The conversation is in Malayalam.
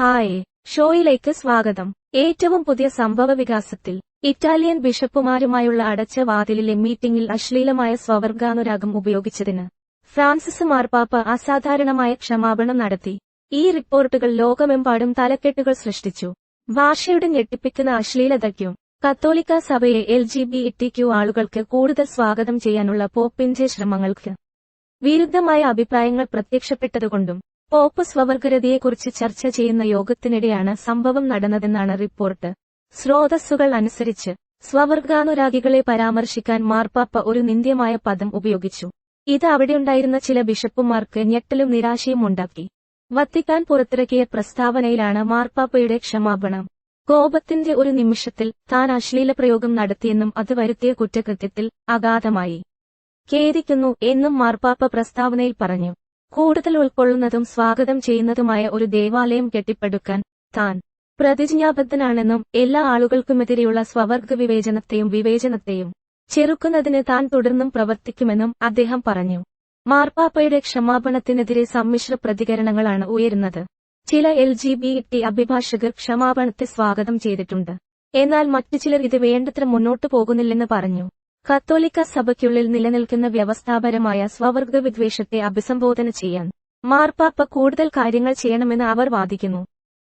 ഹായ് ഷോയിലേക്ക് സ്വാഗതം. ഏറ്റവും പുതിയ സംഭവ വികാസത്തിൽ ഇറ്റാലിയൻ ബിഷപ്പുമാരുമായുള്ള അടച്ച വാതിലിലെ മീറ്റിംഗിൽ അശ്ലീലമായ സ്വവർഗാനുരാഗം ഉപയോഗിച്ചതിന് ഫ്രാൻസിസ് മാർപ്പാപ്പ അസാധാരണമായ ക്ഷമാപണം നടത്തി. ഈ റിപ്പോർട്ടുകൾ ലോകമെമ്പാടും തലക്കെട്ടുകൾ സൃഷ്ടിച്ചു. ഭാഷയുടെ ഞെട്ടിപ്പിക്കുന്ന അശ്ലീലതയ്ക്കും കത്തോലിക്ക സഭയെ എൽ ജി ബി ക്യു ആളുകൾക്ക് കൂടുതൽ സ്വാഗതം ചെയ്യാനുള്ള പോപ്പിന്റെ ശ്രമങ്ങൾക്ക് വിരുദ്ധമായ അഭിപ്രായങ്ങൾ പ്രത്യക്ഷപ്പെട്ടതുകൊണ്ടും പോപ്പ് സ്വവർഗരതിയെക്കുറിച്ച് ചർച്ച ചെയ്യുന്ന യോഗത്തിനിടെയാണ് സംഭവം നടന്നതെന്നാണ് റിപ്പോർട്ട്. സ്രോതസ്സുകൾ അനുസരിച്ച് സ്വവർഗാനുരാഗികളെ പരാമർശിക്കാൻ മാർപ്പാപ്പ ഒരു നിന്ദ്യമായ പദം ഉപയോഗിച്ചു. ഇത് അവിടെയുണ്ടായിരുന്ന ചില ബിഷപ്പുമാർക്ക് ഞെട്ടലും നിരാശയും ഉണ്ടാക്കി. വത്തിക്കാൻ പുറത്തിറക്കിയ പ്രസ്താവനയിലാണ് മാർപ്പാപ്പയുടെ ക്ഷമാപണം. കോപത്തിന്റെ ഒരു നിമിഷത്തിൽ താൻ അശ്ലീല പ്രയോഗം നടത്തിയെന്നും അത് വരുത്തിയ കുറ്റകൃത്യത്തിൽ അഗാധമായി. ഖേദിക്കുന്നു എന്നും മാർപ്പാപ്പ പ്രസ്താവനയിൽ പറഞ്ഞു. കൂടുതൽ ഉൾക്കൊള്ളുന്നതും സ്വാഗതം ചെയ്യുന്നതുമായ ഒരു ദേവാലയം കെട്ടിപ്പടുക്കാൻ താൻ പ്രതിജ്ഞാബദ്ധനാണെന്നും എല്ലാ ആളുകൾക്കുമെതിരെയുള്ള സ്വവർഗ വിവേചനത്തെയും വിവേചനത്തെയും ചെറുക്കുന്നതിന് താൻ തുടർന്നും പ്രവർത്തിക്കുമെന്നും അദ്ദേഹം പറഞ്ഞു. മാർപ്പാപ്പയുടെ ക്ഷമാപണത്തിനെതിരെ സമ്മിശ്ര പ്രതികരണങ്ങളാണ് ഉയരുന്നത്. ചില എൽ ജി ബി ടി അഭിഭാഷകർ ക്ഷമാപണത്തെ സ്വാഗതം ചെയ്തിട്ടുണ്ട്. എന്നാൽ മറ്റു ചിലർ ഇത് വേണ്ടത്ര മുന്നോട്ടു പോകുന്നില്ലെന്ന് പറഞ്ഞു. കത്തോലിക്ക സഭയ്ക്കുള്ളിൽ നിലനിൽക്കുന്ന വ്യവസ്ഥാപരമായ സ്വവർഗ വിദ്വേഷത്തെ അഭിസംബോധന ചെയ്യാൻ മാർപ്പാപ്പ കൂടുതൽ കാര്യങ്ങൾ ചെയ്യണമെന്ന് അവർ വാദിക്കുന്നു.